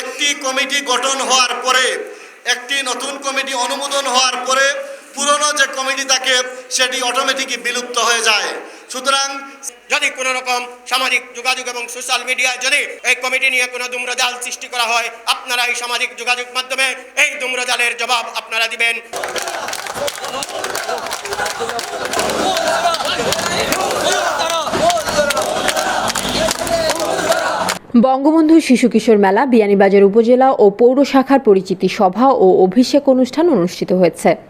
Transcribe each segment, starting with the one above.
একটি কমিটি গঠন হওয়ার পরে, একটি নতুন কমিটি অনুমোদন হওয়ার পরে, পুরনো যে কমিটি থাকে, সেটি অটোমেটিকই বিলুপ্ত হয়ে যায়। সুতরাং যদি কোনো রকম সামাজিক যোগাযোগ এবং সোশ্যাল মিডিয়ায় যদি এই কমিটি নিয়ে কোনো দুম্রজাল সৃষ্টি করা হয়, আপনারা এই সামাজিক যোগাযোগ মাধ্যমে এই দুম্রজালের জবাব আপনারা দিবেন। বঙ্গবন্ধু শিশু কিশোর মেলা, বিয়ানীবাজার উপজেলা ও পৌর শাখার পরিচিতি সভা ও অভিষেক অনুষ্ঠান অনুষ্ঠিত হয়েছে।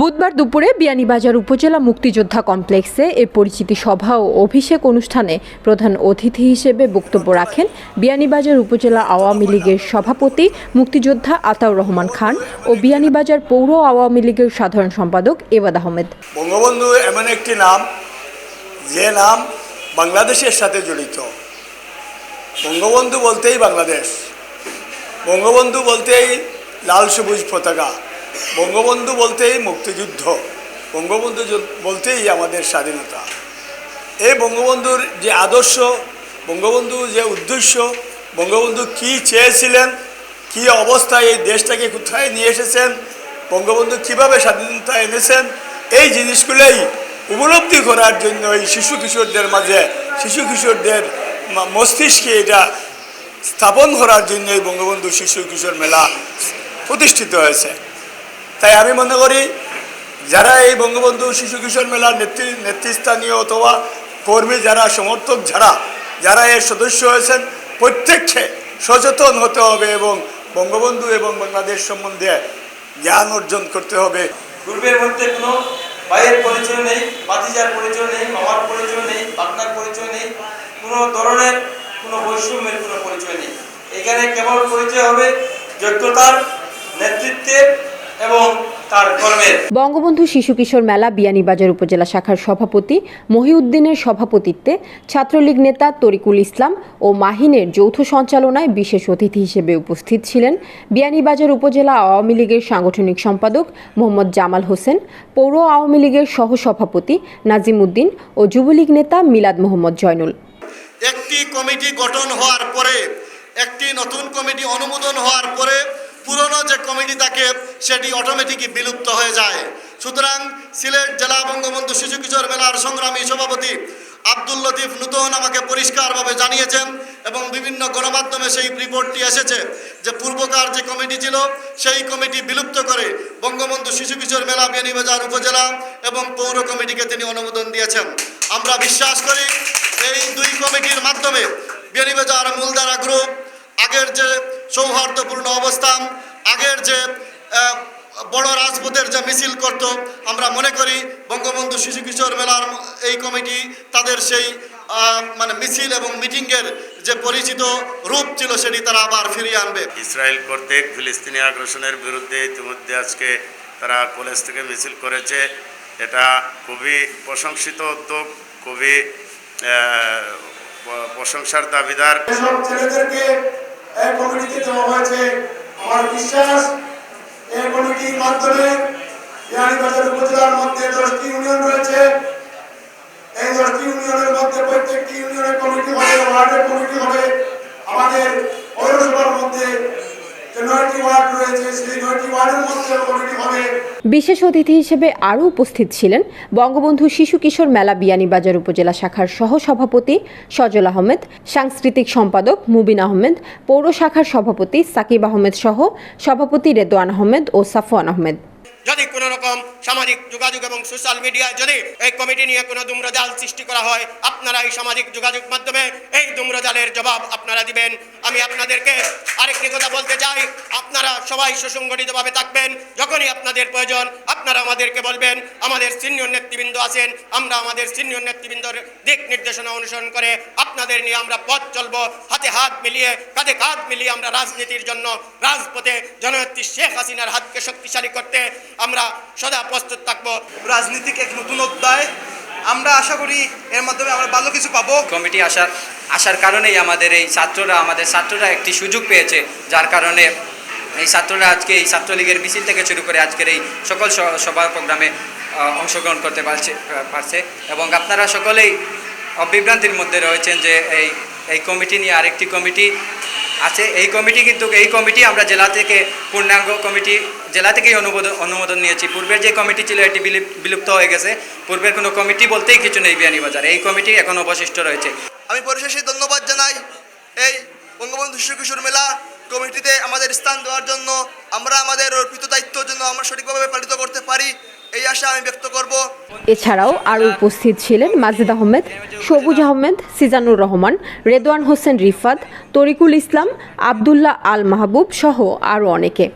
বুধবার দুপুরে বিয়ানীবাজার উপজেলা মুক্তিযোদ্ধা কমপ্লেক্সে এ পরিচিতি সভা ও অভিষেক অনুষ্ঠানে প্রধান অতিথি হিসেবে বক্তব্য রাখেন বিয়ানীবাজার উপজেলা আওয়ামী লীগের সভাপতি মুক্তিযোদ্ধা আতাউর রহমান খান ও বিয়ানীবাজার পৌর আওয়ামী লীগের সাধারণ সম্পাদক এবাদ আহমেদ। বঙ্গবন্ধু এমন একটি নাম, যে নাম বাংলাদেশের সাথে জড়িত। বঙ্গবন্ধু বলতেই বাংলাদেশ, বঙ্গবন্ধু বলতেই লাল সবুজ পতাকা। বঙ্গবন্ধু বলতেই মুক্তিযুদ্ধ, বঙ্গবন্ধু বলতেই আমাদের স্বাধীনতা। এই বঙ্গবন্ধুর যে আদর্শ, বঙ্গবন্ধু যে উদ্দেশ্য, বঙ্গবন্ধু কি চেয়েছিলেন, কি অবস্থায় এই দেশটাকে কোথায় নিয়ে এসেছেন, বঙ্গবন্ধু কীভাবে স্বাধীনতা এনেছেন, এই জিনিসগুলোই উপলব্ধি করার জন্য এই শিশু কিশোরদের মাঝে, শিশু কিশোরদের মস্তিষ্কে এটা স্থাপন করার জন্য এই বঙ্গবন্ধু শিশু কিশোর মেলা প্রতিষ্ঠিত হয়েছে। তাই আমি মনে করি যারা এই বঙ্গবন্ধু শিশু কিশোর মেলার নেতৃ, নেতৃস্থানীয় অথবা কর্মী যারা, সমর্থক যারা যারা এর সদস্য হয়েছেন, প্রত্যেককে সচেতন হতে হবে এবং বঙ্গবন্ধু এবং বাংলাদেশ সম্বন্ধে জ্ঞান অর্জন করতে হবে। গ্রুপের মধ্যে কোনো ভাইয়ের পরিচয় নেই বাতিজার পরিচয় নেই, মামার পরিচয় নেই পাটনার পরিচয় নেই, কোনো ধরনের কোনো বৈষম্যের কোনো পরিচয় নেই। এখানে কেবল পরিচয় হবে যোগ্যতার নেতৃত্বের এবং বঙ্গবন্ধু শিশু কিশোর মেলা বিয়ানীবাজার উপজেলা শাখার সভাপতি মহিউদ্দিনের সভাপতিত্বে ছাত্রলীগ নেতা তরিকুল ইসলাম ও মাহিনের যৌথ সঞ্চালনায় বিশেষ অতিথি হিসেবে উপস্থিত ছিলেন বিয়ানীবাজার উপজেলা আওয়ামী লীগের সাংগঠনিক সম্পাদক মোহাম্মদ জামাল হোসেন পৌর আওয়ামী লীগের সহসভাপতি নাজিম উদ্দিন ও যুবলীগ নেতা মিলাদ মোহাম্মদ জয়নুল। একটি কমিটি গঠন হওয়ার পরে একটি নতুন কমিটি অনুমোদন হওয়ার পরে পুরনো যে কমিটি থাকে, সেটি অটোমেটিকই বিলুপ্ত হয়ে যায়। সুতরাং সিলেট জেলা বঙ্গবন্ধু শিশু কিশোর মেলার সংগ্রামী সভাপতি আব্দুল লতিফ নূতন আমাকে পরিষ্কারভাবে জানিয়েছেন এবং বিভিন্ন গণমাধ্যমে সেই রিপোর্টটি এসেছে যে পূর্বকার যে কমিটি ছিল, সেই কমিটি বিলুপ্ত করে বঙ্গবন্ধু শিশু কিশোর মেলা বিয়ানীবাজার উপজেলা এবং পৌর কমিটিকে তিনি অনুমোদন দিয়েছেন। আমরা বিশ্বাস করি, এই দুই কমিটির মাধ্যমে বিয়ানীবাজার মূলধারা গ্রুপ আগের যে সৌহার্দ্যপূর্ণ অবস্থান। আগের যে বড় রাজপথের যে মিছিল করত আমরা মনে করি বঙ্গবন্ধু শিশু কিশোর মেলার এই কমিটি তাদের সেই মানে মিছিল এবং মিটিংয়ের যে পরিচিত রূপ ছিল সেটি তারা আবার ফিরিয়ে আনবে। ইসরায়েল কর্তৃক ফিলিস্তিনি আগ্রাসনের বিরুদ্ধে ইতিমধ্যে আজকে তারা কলেজ থেকে মিছিল করেছে। এটা খুবই প্রশংসিত উদ্যোগ খুবই প্রশংসার দাবিদার। ছেলেদেরকে এই কমিটিতে দেওয়া হয়েছে আমার বিশ্বাস। এই কমিটির মাধ্যমে বিহারীবাজার উপজেলার মধ্যে দশটি ইউনিয়ন রয়েছে। এই দশটি ইউনিয়নের মধ্যে প্রত্যেকটি ইউনিয়নের কমিটি হবে, ওয়ার্ডের কমিটি হবে। আমাদের পৌরসভার মধ্যে বিশেষ অতিথি হিসেবে আরও উপস্থিত ছিলেন বঙ্গবন্ধু শিশু কিশোর মেলা বিয়ানীবাজার উপজেলা শাখার সহসভাপতি সজল আহমেদ, সাংস্কৃতিক সম্পাদক মুবিন আহমেদ, পৌর শাখার সভাপতি সাকিব আহমেদ সহ সভাপতি রেদোয়ান আহমেদ ও সাফওয়ান আহমেদ। যদি কোনো রকম সামাজিক যোগাযোগ এবং সোশ্যাল মিডিয়ায় যদি এই কমিটি নিয়ে কোনো দুম্রজাল সৃষ্টি করা হয়, আপনারা এই সামাজিক যোগাযোগ মাধ্যমে এই দুম্রজালের জবাব আপনারা দিবেন। আমি আপনাদেরকে আরেকটি কথা বলতে চাই। আপনারা সবাই সুসংগঠিতভাবে থাকবেন। যখনই আপনাদের প্রয়োজন, আপনারা আমাদেরকে বলবেন। আমাদের সিনিয়র নেতৃবৃন্দ আছেন, আমরা আমাদের সিনিয়র নেতৃবৃন্দর দিক নির্দেশনা অনুসরণ করে আপনাদের নিয়ে আমরা পথ চলবো। হাতে হাত মিলিয়ে, কাঁধে কাঁধ মিলিয়ে আমরা রাজনীতির জন্য রাজপথে জননেত্রী শেখ হাসিনার হাতকে শক্তিশালী করতে আমরা সদা প্রস্তুত থাকব। রাজনীতিক এক নতুন অধ্যায়। আমরা আশা করি এর মাধ্যমে আমরা ভালো কিছু পাবো। কমিটি আসার আসার কারণেই আমাদের এই ছাত্ররা, আমাদের ছাত্ররা একটি সুযোগ পেয়েছে, যার কারণে এই ছাত্ররা আজকে এই ছাত্রলীগের মিছিল থেকে শুরু করে আজকের এই সকল সভা প্রোগ্রামে অংশগ্রহণ করতে পারছে পারছে। এবং আপনারা সকলেই অবিভ্রান্তির মধ্যে রয়েছেন যে এই এই কমিটি নিয়ে আরেকটি কমিটি আছে, এই কমিটি কিন্তু, এই কমিটি আমরা জেলা থেকে পূর্ণাঙ্গ কমিটি, জেলা থেকেই অনুমোদন অনুমোদন নিয়েছি। পূর্বের যে কমিটি ছিল, এটি বিলুপ- বিলুপ্ত হয়ে গেছে। পূর্বের কোনো কমিটি বলতেই কিছু নেই বিয়ানীবাজার এই কমিটি এখন অবশিষ্ট রয়েছে। আমি পরিশেষে ধন্যবাদ জানাই। এই বঙ্গবন্ধু শিশু কিশোর মেলা কমিটিতে আমাদের স্থান দেওয়ার জন্য, আমরা আমাদের অর্পিত দায়িত্বের জন্য আমরা সঠিকভাবে পালিত করতে পারি, এই আশা আমি ব্যক্ত করব। এছাড়াও আরও উপস্থিত ছিলেন মাজেদ আহমেদ, সবুজ আহমেদ, সিজানুর রহমান, রেদওয়ান হোসেন রিফাত, তরিকুল ইসলাম, আবদুল্লাহ আল মাহবুব সহ আরও অনেকে।